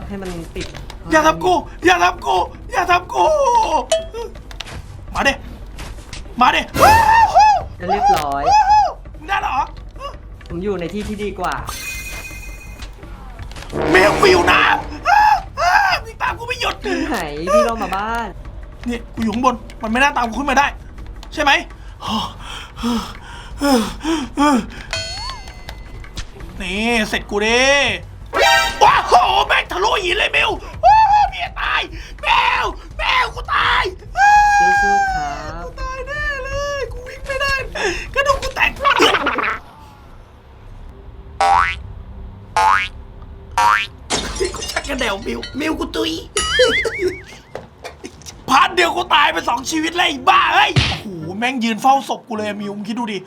แล้วก็ให้มันติดอย่าทำกู อย่าทำกู อย่าทำกู มาดิมาดิว้าวจะเรียบร้อยว้าวมึงได้เหรอ ผมอยู่ในที่ที่ดีกว่าเมลฟิวน้ำอ้าอ้าวิ่งตามกูไม่หยุดที่ไหนพี่ล่อมาบ้าน นี่กูอยู่ข้างบน มันไม่น่าตามกูขึ้นมาได้ ใช่ไหมนี่เสร็จกูดิ ว้าวโหแม่งทะลุหินเลยเมลว้าวเมียตายแมวแมวกูตายอ้าสู้ๆครับตายแน่เลยกูวิ่งไม่ได้กระดูกกูแตกกูชักกระเดวมิวมิวกูตุยพันเดียวกูตายไปสองชีวิตเลยไอ้บ้าเอ้ยโอ้โหแม่งยืนเฝ้าศพกูเลยอะมิวมึงคิดดูดิ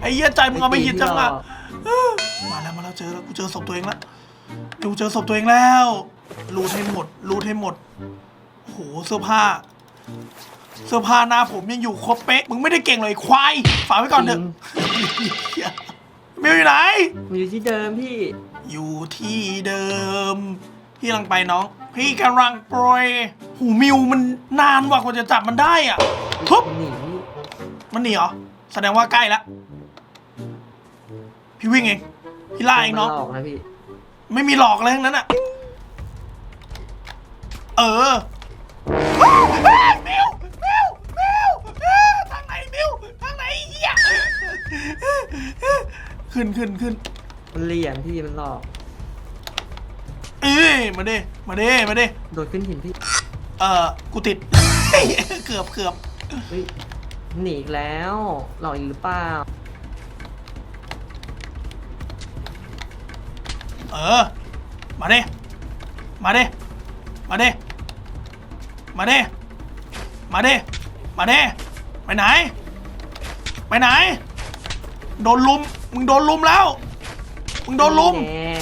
ไอ้เหี้ยใจมึงเอาไม่หินจังอะ มาแล้วมาแล้วเจอแล้วกูเจอศพตัวเองแล้ว มิวเจอศพตัวเองแล้วรูดให้หมดรูดให้หมดโอ้โหเสื้อผ้า เสื้อผ้าหน้าผมยังอยู่ครบเป๊ะมึงไม่ได้เก่งเลยไอ้ควายฝากไว้ก่อนเถอะเหี้ยมิวอยู่ไหนผมอยู่ที่เดิมพี่ อยู่ที่เดิม พี่กำลังไปน้อง พี่กำลังโปรยหูมิวมันนานกว่ากว่าจะจับมันได้อะทุบหนีมันหนีเหรอแสดงว่าใกล้ละพี่วิ่งเองพี่ล่าเองน้อง มันหลอกนะพี่ ไม่มีหลอกอะไรทั้งนั้นอะ เออเฮ้ยเฮ้ยมิวมิวมิวเอ้ยทางไหนมิวทางไหนไอ้เฮียขึ้นขึ้นขึ้นมันเหลี่ยมพี่มันหลอก เอ้ยมาดิมาดิมาดิโดดขึ้นหินพี่ เออกูติด เกือบเกือบเฮ้ยหนีอีกแล้วหลอกอีกหรือเปล่า เออ มาดิ มาดิ มาดิ มาดิ มาดิ มาดิ ไปไหน ไปไหน โดนลุม มึงโดนลุมแล้ว มึงโดนลุมแน่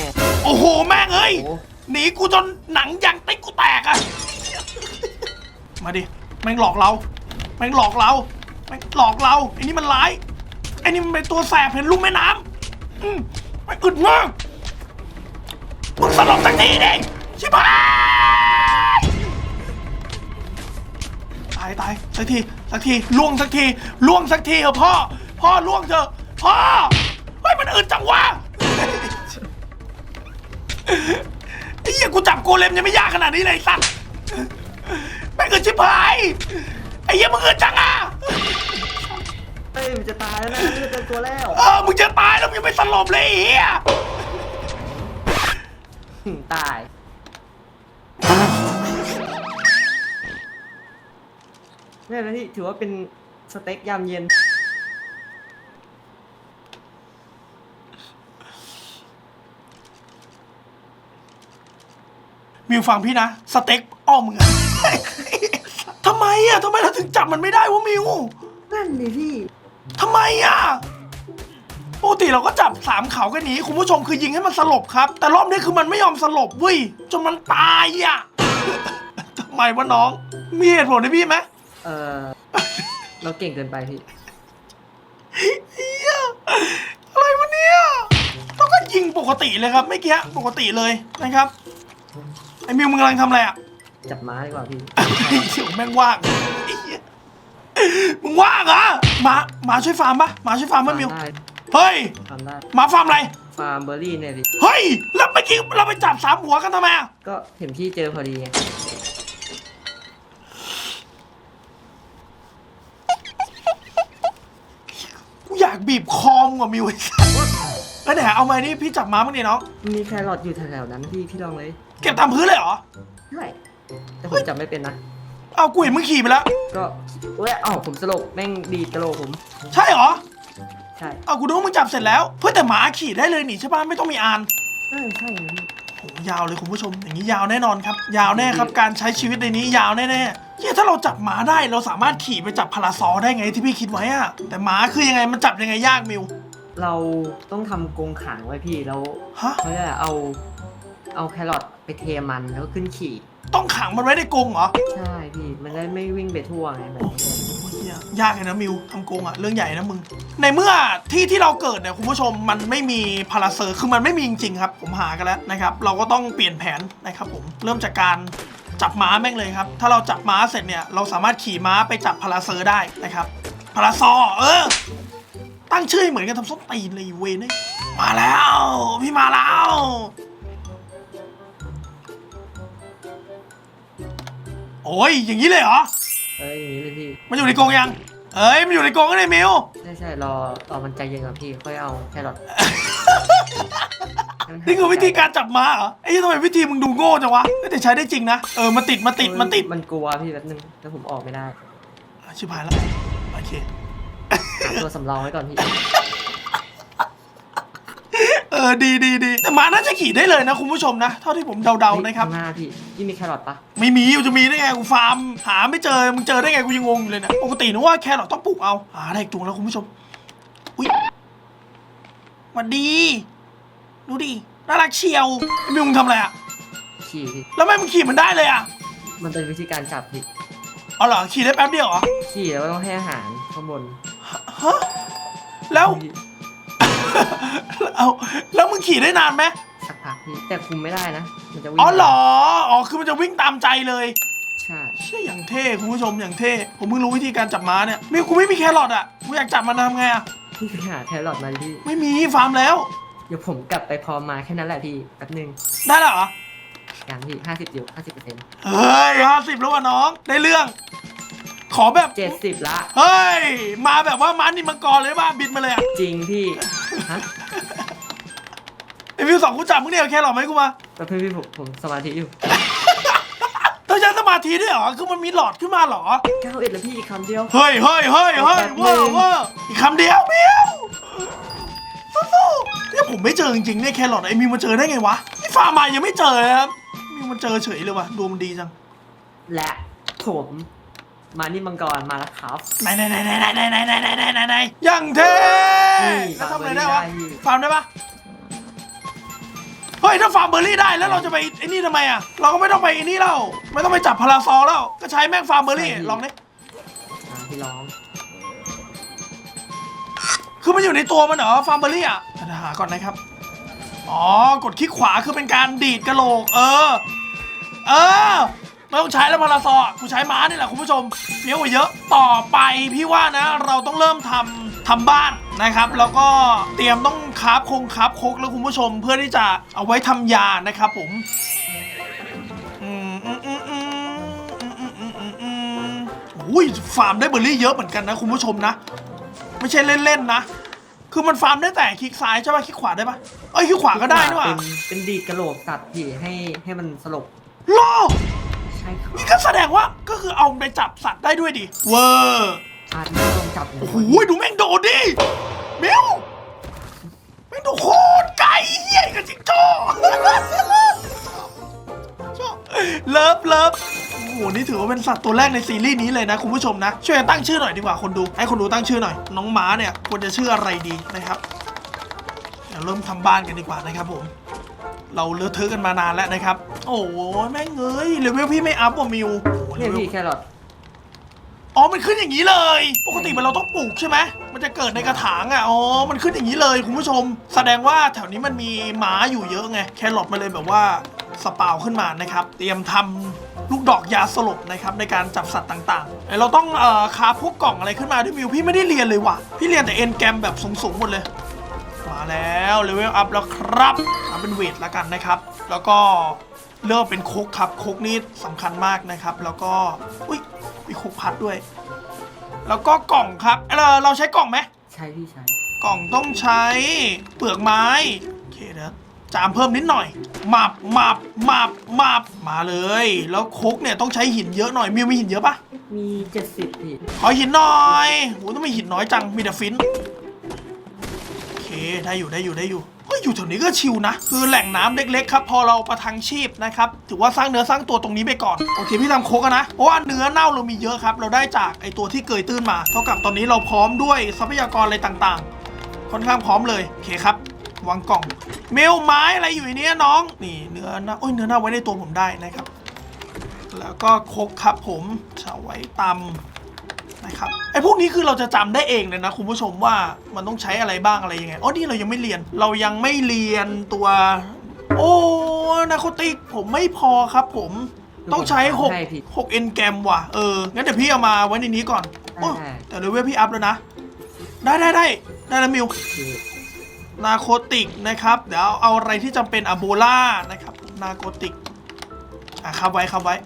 โอ้โห แม่งเอ้ยโอ้หนีกูจนหนังยางติ๊กกูแตกอะมาดิ แม่งหลอกเรา แม่งหลอกเรา แม่งหลอกเรา ไอ้นี่มันร้าย ไอ้นี่มันเป็นตัวแสบเห็นลุ่มแม่น้ำอืมไม่อึดมาก มึงสลบสักทีดิชิบหายตายตายสักทีสักทีล่วงสักทีล่วงสักทีเถอะพ่อ พ่อล่วงเถอะพ่อเฮ้ยมันอึดจังวะไอ้เหี้ยกูจับโกเลมยังไม่ยากขนาดนี้เลยไอ้สัตว์แม่งเกินชิบหายไอ้เหี้ยมึงเกินจังอะ เอ้ยมันจะตายแล้วนะเลือดเต็มตัวแล้ว เออ มึงจะตายแล้วมึงยังไม่สลบเลยไอ้เหี้ยถึง ตายนี่นะที่ถือว่าเป็นสเต็กยามเย็น มิวฟังพี่นะ สเต็กอ้อมมึงอะ ทำไมอะทำไมเราถึงจับมันไม่ได้วะมิวนั่นดิพี่ ทำไมอะ ปกติเราก็จับสามเขากันหนีคุณผู้ชมคือยิงให้มันสลบครับ แต่รอบนี้คือมันไม่ยอมสลบเว้ยจนมันตายอะทำไมวะน้อง มีเหตุผลให้พี่ไหมเออเราเก่งเกินไปพี่เฮียอะไรวะเนี่ยต้องก็ยิงปกติเลยครับไม่เกี้ปกติเลยนะครับไอ้มิวมึงกำลังทำอะไรอะ จับม้าดีกว่าพี่เดี๋ยวแม่งว่างไอ้เหี้ยมึงว่างเหรอหมาหมาช่วยฟาร์มปะหมาช่วยฟาร์มปะมิว ได้ เฮ้ย ทำได้ หมาฟาร์มอะไร ฟาร์มเบอร์รี่เนี่ยดิ เฮ้ย แล้วเมื่อกี้เราไปจับสามหัวกันทำไมอะก็เห็นพี่เจอพอดีไงกูอยากบีบคอมงว่ะมิวไอ้สัสแล้วไหนเอามานี่พี่จับม้าบ้างดิน้องมีแครอทอยู่แถวๆนั้นพี่พี่ลองเลยเก็บตามพื้นเลยเหรอ ใช่แต่ผมจับไม่เป็นนะ เอากูเห็นมึงขี่ไปแล้ว ก็เว้ยอ๋อผมสลบแม่งดีดกระโหลกผม ใช่เหรอ ใช่ เอากูดูว่ามึงจับเสร็จแล้ว เพื่อแต่หมาขี่ได้เลยนี่ใช่ป่ะไม่ต้องมีอานเออใช่นะพี่โหยาวเลยคุณผู้ชม อย่างนี้ยาวแน่นอนครับ ยาวแน่ครับ การใช้ชีวิตในนี้ยาวแน่ๆเฮียถ้าเราจับหมาได้เราสามารถขี่ไปจับพาราซอได้ไงที่พี่คิดไว้อะแต่หมาคือยังไงมันจับยังไงยากมิว เราต้องทำกรงขังไว้พี่แล้วฮะ เขาจะเอา เอาแครอทไปเทมันแล้วก็ขึ้นขี่ ต้องขังมันไว้ในกรงเหรอใช่พี่มันได้ไม่วิ่งไปทั่วไงแบบโอ้นี้โหเหี้ยยากเลยนะมิวทำกรงอะเรื่องใหญ่นะมึง ในเมื่อที่ที่เราเกิดเนี่ยคุณผู้ชมมันไม่มีพาราเซอร์คือมันไม่มีจริงๆครับ ผมหากันแล้วนะครับ เราก็ต้องเปลี่ยนแผนนะครับผมเริ่มจากการจับม้าแม่งเลยครับ ถ้าเราจับม้าเสร็จเนี่ยเราสามารถขี่ม้าไปจับพาราเซอร์ได้นะครับพาราซอร์เออ ตั้งชื่อให้เหมือนกันทำส้นตีนเลยเวยนี่มาแล้ว พี่มาแล้ว โอ้ยอย่างนี้เลยเหรอ เอ้ยอย่างนี้เลยพี่ มันอยู่ในกรงยัง เอ้ยมันอยู่ในกรงก็ได้มิว ใช่ใช่รอรอมันใจเย็นก่อนพี่ ค่อยเอาแครอทนี่คือวิธีการจับม้าเหรอไอ้ยทำไมวิธีมึงดูโง่จังวะเอ้ยแต่ใช้ได้จริงนะ เออมาติดมาติดมาติดมันกลัวพี่แป๊บนึงแล้วผมออกไม่ได้อะชิบหายแล้วโอเค หาตัวสำรองไว้ก่อนพี่ เออดีดีดีแต่ม้าน่าจะขี่ได้เลยนะคุณผู้ชมนะ เท่าที่ผมเดาๆนะครับ ข้างหน้าพี่ พี่มีแครอทปะไม่มีมันจะมีได้ไงกูฟาร์ม หาไม่เจอมึงเจอได้ไงกูยังงงอยู่เลยเนะปกตินึกว่าแครอทต้องปลูกเอาหาได้อีกตัวแล้วคุณผู้ชมอุ้ยหวันดีดูดิน่ารักเชียวไอ้มิวมึงทำอะไรอะขี่พี่แล้วไม่มึงขี่มันได้เลยอะมันเป็นวิธีการจับพี่เอาเหรอขี่ได้แป๊บเดียวเหรอขี่แล้วก็ต้องให้อาหารข้างบนฮะแล้ว พี่เอาแล้วมึงขี่ได้นานไหมสักพักพี่แต่คุมไม่ได้นะ มันจะวิ่งอ๋อเหรอ อ๋อ คือมันจะวิ่งตามใจเลย ใช่ เชี่ยอย่างเท่คุณผู้ชมอย่างเท่ ผมเพิ่งรู้วิธีการจับม้าเนี่ยมิวกูไม่มีแครอทอะกูอยากจับมันทำไงอะพี่ไปหาแครอทมาดิพี่ ไม่มีฟาร์มแล้ว เดี๋ยวผมกลับไปพร้อมมาแค่นั้นแหละพี่แป๊บนึงได้แล้วเหรอ อย่างพี่ห้าสิบอยู่ห้าสิบเปอร์เซ็นต์เฮ้ยห้าสิบแล้วว่ะน้อง ได้เรื่อง ขอแบบ เจ็ดสิบละ เฮ้ย มาแบบว่าม้านินมังกรเลยป่ะบินมาเลยอะจริงพี่ฮะไอวิวสองกูจับมึงเนี่ยเอาแครอทไหมาให้กูมาแป๊บนึงพี่ผมผมสมาธิอยู่ต้องใช้สมาธิด้วยเหรอ คือมันมีหลอดขึ้นมาเหรอ เก้าเอ็ดแล้วพี่อีกคำเดียว เฮ้ยเฮ้ยเฮ้ยเฮ้ยแป๊บนึเว้างเว้าอีกคำเดียวเมียวสู้ๆเนี่ยผมไม่เจอจริงๆเนี่ยแครอทไอ้มิวมาเจอได้ไงวะนี่ฟาร์มมายังไม่เจอเลยครับมิวมันเจอเฉยเลยว่ะดวงมันดีจัง และผมมานี่มังกรมาแล้วครับ ไหนไหนไหนไหนไหนไหนไหนไหนไหนไหนไหนยังเท่นี่แล้วทำไงฟาร์มได้วะเบอร์รี่ได้พี่ฟาร์มได้ปะ เฮ้ยถ้าฟาร์มเบอร์รี่ได้แล้วเราจะไปไอ้นี่ทำไมอะ เราก็ไม่ต้องไปไอ้นี่แล้วไม่ต้องไปจับพาราซอลแล้ว ก็ใช้แม่งฟาร์มเบอร์รี่ลองดิอ่าพี่ร้อง คือมันอยู่ในตัวมันเหรอฟาร์มเบอร์รี่อะเดี๋ยวหาก่อนนะครับ อ๋อกดคลิกขวาคือเป็นการดีดกระโหลก เออ เออไม่ต้องใช้แล้วพาราซออะกูใช้ม้านี่แหละคุณผู้ชมเฟี้ยวกว่าเยอะต่อไปพี่ว่านะ เราต้องเริ่มทำ ทำบ้านนะครับ แล้วก็เตรียมต้องคาบคงคาบคกแล้วคุณผู้ชมเพื่อที่จะเอาไว้ทำยานะครับผมอุ้ยฟาร์มได้เบอร์รี่เยอะเหมือนกันนะคุณผู้ชมนะ ไม่ใช่เล่นๆนะ คือมันฟาร์มได้แต่คลิกซ้ายใช่ป่ะคลิกขวาได้ป่ะเอ้ยคลิกขวาก็ได้นี่หว่าเป็นเป็นดีดกระโหลกสัตว์ที่ให้ให้มันสลบล่อใช่ครับนี่ก็แสดงว่าก็คือเอาไปจับสัตว์ได้ด้วยดิเวอร์ อาจไม่ลองจับหนูโอ้โหดูแม่งโดดดิมิวแม่งโดดโคตรไกลเหี้ยกับจิงโจ้ชอบเลิฟเลิฟโอ้โหนี่ถือว่าเป็นสัตว์ตัวแรกในซีรีส์นี้เลยนะคุณผู้ชมนะช่วยกันตั้งชื่อหน่อยดีกว่าคนดู ให้คนดูตั้งชื่อหน่อย น้องม้าเนี่ยควรจะชื่ออะไรดีนะครับเดี๋ยวเริ่มทำบ้านกันดีกว่านะครับผมเราเลอะเทอะกันมานานแล้วนะครับ โอ้โหแม่งเอ้ยเลเวลพี่ไม่อัพว่ะมิวโอ้โหเนี่ยเลเวลพี่แครอท อ๋อ มันขึ้นอย่างนี้เลย ปกติมันเราต้องปลูกใช่ไหม มันจะเกิดในกระถางอะ อ๋อ มันขึ้นอย่างนี้เลยคุณผู้ชม แสดงว่าแถวนี้มันมีหมาอยู่เยอะไง แครอทมาเลยแบบว่าสปาวขึ้นมานะครับ เตรียมทำลูกดอกยาสลบนะครับในการจับสัตว์ต่างๆเอ้ยเราต้องเอ่อคาพวกกล่องอะไรขึ้นมาด้วยมิวพี่ไม่ได้เรียนเลยว่ะ พี่เรียนแต่เอ็นแกมแบบสูงๆหมดเลย มาแล้วเลเวลอัพแล้วครับเอาเป็นเวทแล้วกันนะครับ แล้วก็เริ่มเป็นโคกครับโคกนี่สำคัญมากนะครับ แล้วก็ อุ้ย มีโคกพัดด้วย แล้วก็กล่องครับเออเราใช้กล่องไหมใช่พี่ใช้กล่องต้องใช้เปลือกไม้โอเคเดี๋ยวจามเพิ่มนิดหน่อยหมับหมับหมับหมับมาเลย แล้วโคกเนี่ยต้องใช้หินเยอะหน่อยมิวมีหินเยอะปะมีเจ็ดสิบพี่ขอหินหน่อยโหต้องมีหินน้อยจังมีแต่ฟินโอเคได้อยู่ได้อยู่ได้อยู่เฮ้ย อยู่แถวนี้ก็ชิลนะ คือแหล่งน้ำเล็กๆครับ พอเราประทังชีพนะครับ ถือว่าสร้างเนื้อสร้างตัวตรงนี้ไปก่อน โอเคพี่ทำโคกนะ เพราะว่าเนื้อเน่าเรามีเยอะครับ เราได้จากไอตัวที่เกยตื้นมา เท่ากับตอนนี้เราพร้อมด้วยทรัพยากรอะไรต่างๆ ค่อนข้างพร้อมเลย โอเคครับวางกล่อง เมลไม้อะไรอยู่ในนี้น้อง นี่เนื้อเน่าโอ้ยเนื้อเน่าไว้ในตัวผมได้นะครับ แล้วก็คกครับผมชาไว้ตำ นะครับไอ้พวกนี้คือเราจะจำได้เองเลยนะคุณผู้ชมว่ามันต้องใช้อะไรบ้างอะไรยังไงอ๋อนี่เรายังไม่เรียน เรายังไม่เรียนตัว โอ้นาโคติกผมไม่พอครับผมต้องใช้6ให้พี่6เอ็นแกรมว่ะ เออ งั้นเดี๋ยวพี่เอามาไว้ในนี้ก่อน โอ้ได้แต่เลเวลพี่อัพแล้วนะ ได้ได้ได้ได้แล้วมิวคือนาโคติกนะครับ เดี๋ยวเอาอะไรที่จำเป็นอะโบล่านะครับ นาโคติก อะครับไว้ครับไว้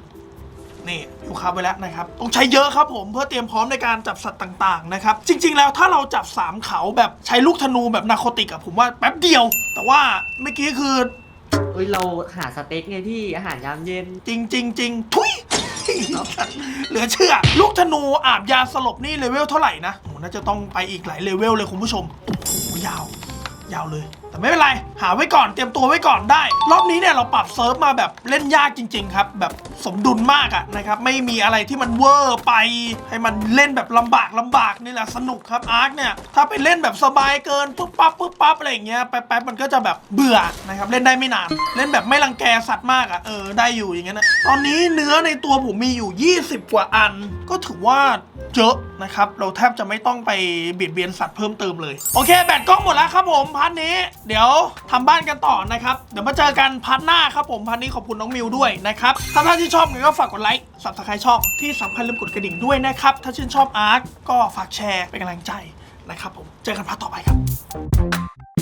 นี่อยู่ครับไว้แล้วนะครับต้องใช้เยอะครับผมเพื่อเตรียมพร้อมในการจับสัตว์ต่างๆนะครับจริง ๆ แล้วถ้าเราจับสามเขาแบบใช้ลูกธนูแบบนาโคติกอะผมว่าแป๊บเดียว แต่ว่าเมื่อกี้คือเอ้ยเราหาสเต็กไงพี่อาหารยามเย็น จริงจริงจริงทุยเหลือเชื่อ ลูกธนูอาบยาสลบนี่เลเวลเท่าไหร่นะโอ้น่าจะต้องไปอีกหลายเลเวลเลยคุณผู้ชมโอ้ยาว ยาวเลย แต่ไม่เป็นไร หาไว้ก่อนเตรียมตัวไว้ก่อนได้ รอบนี้เนี่ยเราปรับเซิร์ฟมาแบบเล่นยากจริง ๆ ครับ แบบสมดุลมากอะนะครับ ไม่มีอะไรที่มันเวอร์ไป ให้มันเล่นแบบลำบากลำบากนี่แหละสนุกครับอาร์คเนี่ย ถ้าไปเล่นแบบสบายเกินปุ๊บปั๊บปุ๊บปั๊บอะไรอย่างเงี้ยแป๊บๆมันก็จะแบบเบื่อนะครับเล่นได้ไม่นานเล่นแบบไม่รังแกสัตว์มากอะเออได้อยู่อย่างเงี้ยนะตอนนี้เนื้อในตัวผมมีอยู่ 20 กว่าอัน ก็ถือว่า เยอะนะครับ เราแทบจะไม่ต้องไปเบียดเบียนสัตว์เพิ่มเติมเลย โอเค แบตกล้องหมดแล้วครับผมพาร์ทนี้ เดี๋ยวทำบ้านกันต่อนะครับ เดี๋ยวมาเจอกันพาร์ทหน้าครับผมพาร์ทนี้ขอบคุณน้องมิวด้วยนะครับ ถ้าท่านที่ชอบก็ฝากกดไลค์สับสไครต์ช่องที่สำคัญลืมกดกระดิ่งด้วยนะครับ ถ้าชื่นชอบอาร์ตก็ฝากแชร์เป็นกำลังใจนะครับผม เจอกันพาร์ทต่อไปครับ